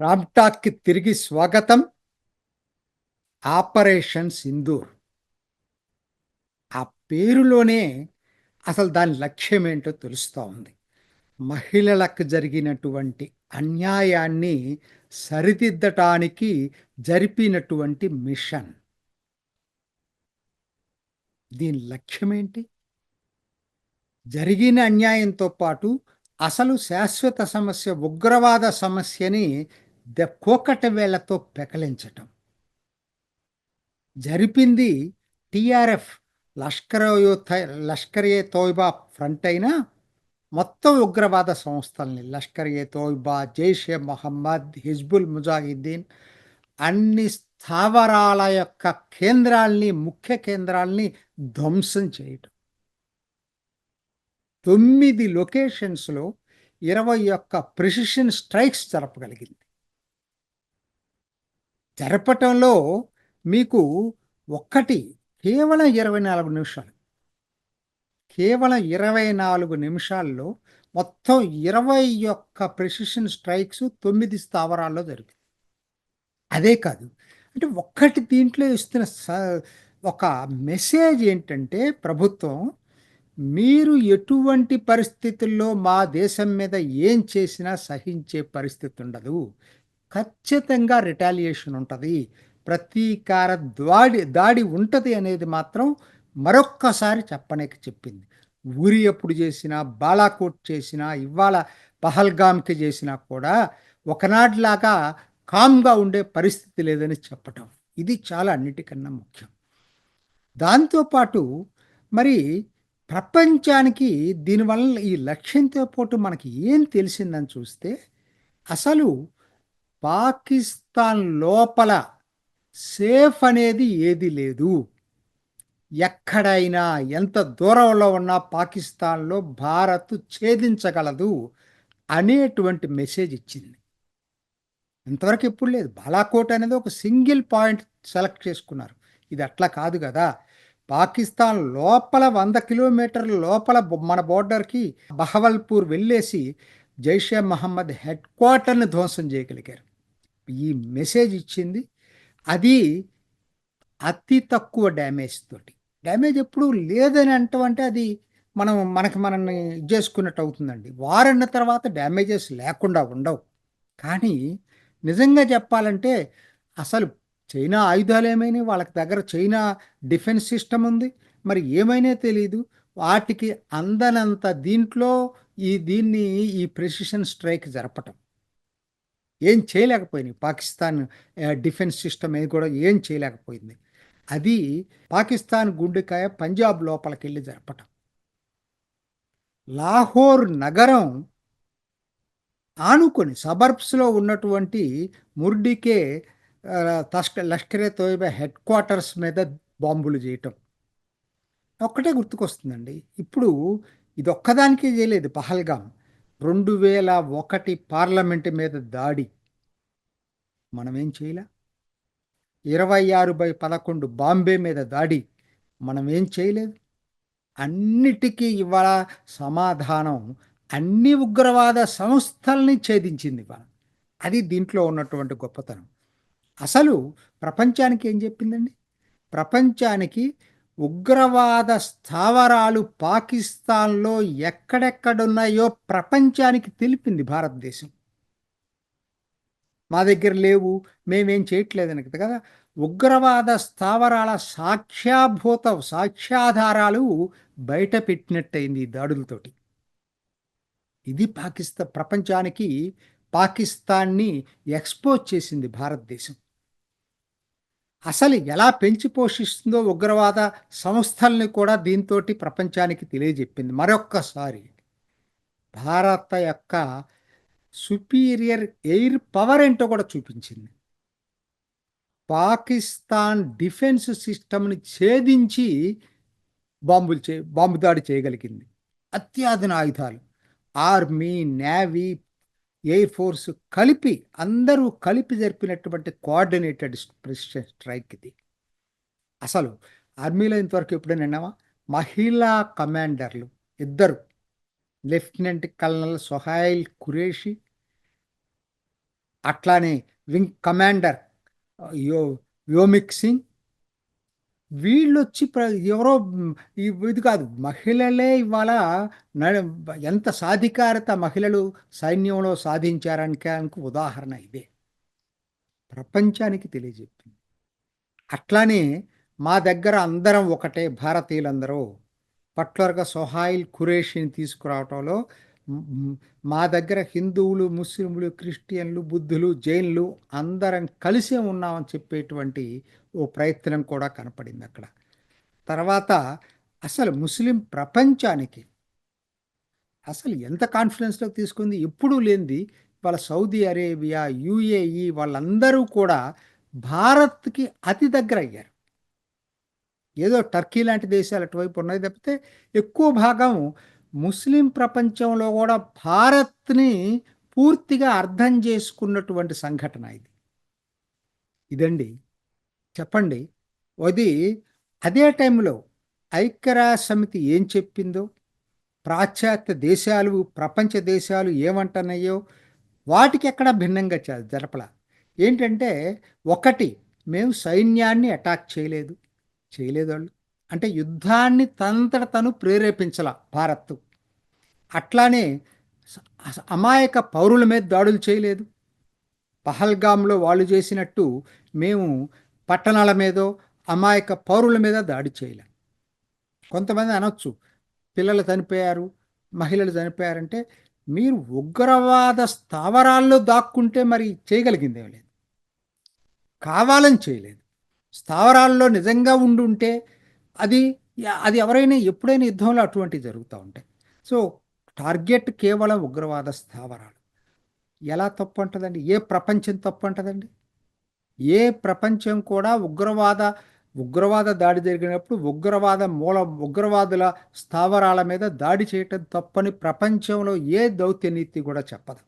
రామ్టాక్కి తిరిగి స్వాగతం. ఆపరేషన్ సింధూర్ ఆ పేరులోనే అసలు దాని లక్ష్యం ఏంటో తెలుస్తూ ఉంది. మహిళలకు జరిగినటువంటి అన్యాయాన్ని సరిదిద్దటానికి జరిపినటువంటి మిషన్. దీని లక్ష్యం ఏంటి జరిగిన అన్యాయంతో పాటు అసలు శాశ్వత సమస్య ఉగ్రవాద సమస్యని కోకట వేళ్ళతో పెకలించటం. జరిపింది టిఆర్ఎఫ్ లష్కర్ లష్కర్ ఏ తోయిబా ఫ్రంట్ అయినా మొత్తం ఉగ్రవాద సంస్థల్ని లష్కర్ ఏ తోయిబా జైషే మొహమ్మద్ హిజ్బుల్ ముజాహిద్దీన్ అన్ని స్థావరాల యొక్క కేంద్రాల్ని ముఖ్య కేంద్రాల్ని ధ్వంసం చేయటం. తొమ్మిది లొకేషన్స్లో ఇరవై ఒక్క ప్రిసిషన్ స్ట్రైక్స్ జరపగలిగింది. జరపటంలో మీకు ఒక్కటి కేవలం ఇరవై నాలుగు నిమిషాలు. కేవలం ఇరవై నాలుగు నిమిషాల్లో మొత్తం ఇరవై ఒక్క ప్రెసిషన్ స్ట్రైక్స్ తొమ్మిది స్థావరాల్లో జరిగింది అదే కాదు అంటే ఒక్కటి దీంట్లో ఇస్తున్న ఒక మెసేజ్ ఏంటంటే ప్రభుత్వం మీరు ఎటువంటి పరిస్థితుల్లో మా దేశం మీద ఏం చేసినా సహించే పరిస్థితి ఉండదు. ఖచ్చితంగా రిటాలియేషన్ ఉంటుంది. ప్రతీకార దాడి దాడి ఉంటుంది అనేది మాత్రం మరొక్కసారి చెప్పనేకి చెప్పింది. ఊరి ఎప్పుడు చేసినా బాలాకోట్ చేసినా ఇవాళ పహల్గామ్కి చేసినా కూడా ఒకనాటిలాగా కామ్గా ఉండే పరిస్థితి లేదని చెప్పటం. ఇది చాలా అన్నిటికన్నా ముఖ్యం. దాంతోపాటు మరి ప్రపంచానికి దీనివల్ల ఈ లక్ష్యంతో పాటు మనకి ఏం తెలిసిందని చూస్తే అసలు పాకిస్తాన్ లోపల సేఫ్ అనేది ఏది లేదు. ఎక్కడైనా ఎంత దూరంలో ఉన్నా పాకిస్తాన్లో భారత్ ఛేదించగలదు అనేటువంటి మెసేజ్ ఇచ్చింది. ఇంతవరకు ఎప్పుడు లేదు. బాలాకోట్ అనేది ఒక సింగిల్ పాయింట్ సెలెక్ట్ చేసుకున్నారు. ఇది అట్లా కాదు కదా. పాకిస్తాన్ లోపల వంద కిలోమీటర్ల లోపల మన బోర్డర్కి బహవల్పూర్ వెళ్ళేసి జైషే మహమ్మద్ హెడ్ క్వార్టర్ని ధ్వంసం చేయగలిగారు. ఈ మెసేజ్ ఇచ్చింది అది అతి తక్కువ డ్యామేజ్ తోటి. డ్యామేజ్ ఎప్పుడు లేదని అంటే అది మనం మనకి మనల్ని చేసుకున్నట్టు అవుతుందండి. వారన్న తర్వాత డ్యామేజెస్ లేకుండా ఉండవు. కానీ నిజంగా చెప్పాలంటే అసలు చైనా ఆయుధాలు ఏమైనా వాళ్ళకి దగ్గర చైనా డిఫెన్స్ సిస్టమ్ ఉంది. మరి ఏమైనా తెలియదు వాటికి అందనంత దీంట్లో ఈ దీన్ని ఈ ప్రెసిషన్ స్ట్రైక్ జరపటం. ఏం చేయలేకపోయింది పాకిస్తాన్ డిఫెన్స్ సిస్టమ్ ఏది కూడా ఏం చేయలేకపోయింది. అది పాకిస్తాన్ గుండెకాయ పంజాబ్ లోపలికి వెళ్ళి జరపటం. లాహోర్ నగరం ఆనుకొని సబర్బ్స్లో ఉన్నటువంటి ముర్డికే తస్క లష్కరే తోయిబా హెడ్ క్వార్టర్స్ మీద బాంబులు చేయటం. ఒక్కటే గుర్తుకొస్తుందండి. ఇప్పుడు ఇది ఒక్కదానికే చేయలేదు పహల్గాం రెండు వేల ఒకటి పార్లమెంట్ మీద దాడి. మనమేం చేయలే? ఇరవై ఆరు బై పదకొండు బాంబే మీద దాడి. మనం ఏం చేయలేదు? అన్నిటికీ ఇవాళ సమాధానం అన్ని ఉగ్రవాద సంస్థల్ని ఛేదించింది ఇవాళ. అది దీంట్లో ఉన్నటువంటి గొప్పతనం. అసలు ప్రపంచానికి ఏం చెప్పిందండి? ప్రపంచానికి ఉగ్రవాద స్థావరాలు పాకిస్తాన్లో ఎక్కడెక్కడున్నాయో ప్రపంచానికి తెలిపింది భారతదేశం. మా దగ్గర లేవు మేమేం చేయట్లేదని కదా. ఉగ్రవాద స్థావరాల సాక్ష్యాభూత సాక్ష్యాధారాలు బయట పెట్టినట్టయింది ఈ దాడులతోటి. ఇది పాకిస్తాన్ ప్రపంచానికి పాకిస్తాన్ని ఎక్స్పోజ్ చేసింది భారతదేశం. అసలు ఎలా పెంచి పోషిస్తుందో ఉగ్రవాద సంస్థల్ని కూడా దీంతో ప్రపంచానికి తెలియజెప్పింది. మరొక్కసారి భారత యొక్క సుపీరియర్ ఎయిర్ పవర్ ఏంటో కూడా చూపించింది. పాకిస్తాన్ డిఫెన్స్ సిస్టమ్ని ఛేదించి బాంబులు చే బాంబు దాడి చేయగలిగింది. అత్యాధున ఆయుధాలు ఆర్మీ నేవీ ఎయిర్ ఫోర్స్ కలిపి అందరూ కలిపి జరిపినటువంటి కోఆర్డినేటెడ్ ప్రెసిషన్ స్ట్రైక్ ఇది. అసలు ఆర్మీలో ఇంతవరకు ఎప్పుడైనా విన్నావా? మహిళా కమాండర్లు ఇద్దరు. లెఫ్టినెంట్ కల్నల్ సొహైల్ కురేషి అట్లానే వింగ్ కమాండర్ యో వ్యోమిక్ సింగ్ వీళ్ళు వచ్చి ప్ర ఎవరో ఇది కాదు మహిళలే ఇవాళ ఎంత సాధికారత మహిళలు సైన్యంలో సాధించారనడానికి ఉదాహరణ ఇదే. ప్రపంచానికి తెలియజెప్పింది. అట్లానే మా దగ్గర అందరం ఒకటే భారతీయులందరూ పట్లర్గా సొహాయిల్ ఖురేషిని తీసుకురావటంలో మా దగ్గర హిందువులు ముస్లింలు క్రిస్టియన్లు బుద్ధులు జైన్లు అందరం కలిసే ఉన్నామని చెప్పేటువంటి ఓ ప్రయత్నం కూడా కనపడింది అక్కడ. తర్వాత అసలు ముస్లిం ప్రపంచానికి అసలు ఎంత కాన్ఫిడెన్స్లో తీసుకుంది? ఎప్పుడూ లేనిది వాళ్ళ సౌదీ అరేబియా యుఏఈ వాళ్ళందరూ కూడా భారత్కి అతి దగ్గర అయ్యారు. ఏదో టర్కీ లాంటి దేశాలు అటువైపు ఉన్నాయి తప్పితే ఎక్కువ భాగం ముస్లిం ప్రపంచంలో కూడా భారత్ని పూర్తిగా అర్థం చేసుకున్నటువంటి సంఘటన ఇది. ఇదండి. చెప్పండి. అది అదే టైంలో ఐక్యరాజ్య సమితి ఏం చెప్పిందో? పాశ్చాత్య దేశాలు ప్రపంచ దేశాలు ఏమంటున్నాయో? వాటికి ఎక్కడ భిన్నంగా జరపల? ఏంటంటే ఒకటి మేము సైన్యాన్ని అటాక్ చేయలేదు. చేయలేదు వాళ్ళు అంటే యుద్ధాన్ని తనంతట తను ప్రేరేపించాల భారత్. అట్లానే అమాయక పౌరుల మీద దాడులు చేయలేదు. పహల్గామ్లో వాళ్ళు చేసినట్టు మేము పట్టణాల మీదో అమాయక పౌరుల మీద దాడి చేయలేం. కొంతమంది అనొచ్చు పిల్లలు చనిపోయారు మహిళలు చనిపోయారంటే మీరు ఉగ్రవాద స్థావరాల్లో దాక్కుంటే మరి చేయగలిగిందేం లేదు. కావాలని చేయలేదు. స్థావరాల్లో నిజంగా ఉండుంటే అది అది ఎవరైనా ఎప్పుడైనా యుద్ధంలో అటువంటివి జరుగుతూ ఉంటాయి. సో టార్గెట్ కేవలం ఉగ్రవాద స్థావరాలు. ఎలా తప్పు అంటదండి ఏ ప్రపంచం తప్పు అంటదండి ఏ ప్రపంచం కూడా ఉగ్రవాద ఉగ్రవాద దాడి జరిగినప్పుడు ఉగ్రవాద మూల ఉగ్రవాదుల స్థావరాల మీద దాడి చేయటం తప్పని ప్రపంచంలో ఏ దౌత్య నీతి కూడా చెప్పదు.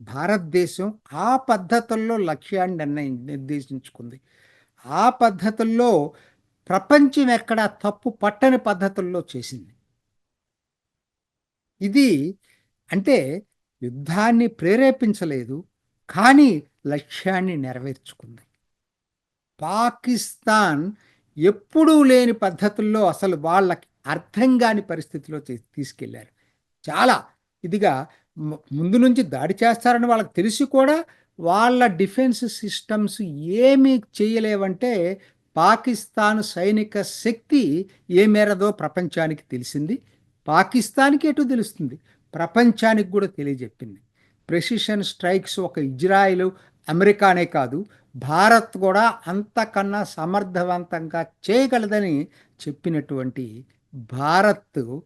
భారతదేశం ఆ పద్ధతుల్లో లక్ష్యాన్ని నిర్ణయం నిర్దేశించుకుంది. ఆ పద్ధతుల్లో ప్రపంచం ఎక్కడ తప్పు పట్టని పద్ధతుల్లో చేసింది. ఇది అంటే యుద్ధాన్ని ప్రేరేపించలేదు కానీ లక్ష్యాన్ని నెరవేర్చుకుంది. పాకిస్తాన్ ఎప్పుడూ లేని పద్ధతుల్లో అసలు వాళ్ళకి అర్థం కాని పరిస్థితిలో తీసుకెళ్ళారు. చాలా ఇదిగా ముందు నుంచి దాడి చేస్తారని వాళ్ళకి తెలిసి కూడా వాళ్ళ డిఫెన్స్ సిస్టమ్స్ ఏమీ చేయలేవంటే పాకిస్తాన్ సైనిక శక్తి ఏ మేరదో ప్రపంచానికి తెలిసింది. పాకిస్తాన్కి ఎటు తెలుస్తుంది? ప్రపంచానికి కూడా తెలియజెప్పింది. ప్రెసిషన్ స్ట్రైక్స్ ఒక ఇజ్రాయిల్ అమెరికానే కాదు. భారత్ కూడా అంతకన్నా సమర్థవంతంగా చేయగలదని చెప్పినటువంటి భారత్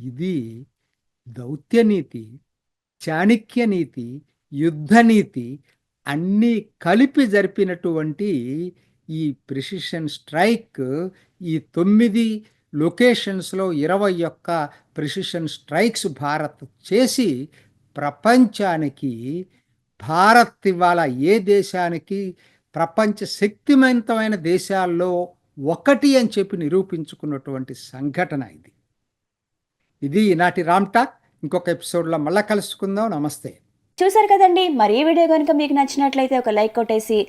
ఇది దౌత్యనీతి చాణక్యనీతి యుద్ధనీతి అన్నీ కలిపి జరిపినటువంటి ఈ ప్రిసిషన్ స్ట్రైక్ ఈ తొమ్మిది లొకేషన్స్లో ఇరవై ఒక్క ప్రిసిషన్ స్ట్రైక్స్ భారత్ చేసి ప్రపంచానికి భారత్ ఇవాళ ఏ దేశానికి ప్రపంచ శక్తివంతమైన దేశాల్లో ఒకటి అని చెప్పి నిరూపించుకున్నటువంటి సంఘటన ఇది. ఇది ఈనాటి రామ్ ఇంకొక ఎపిసోడ్లో మళ్ళీ కలుసుకుందాం. నమస్తే. చూసారు కదండి. మరి ఈ వీడియో కనుక మీకు నచ్చినట్లయితే ఒక లైక్ కొట్టేసి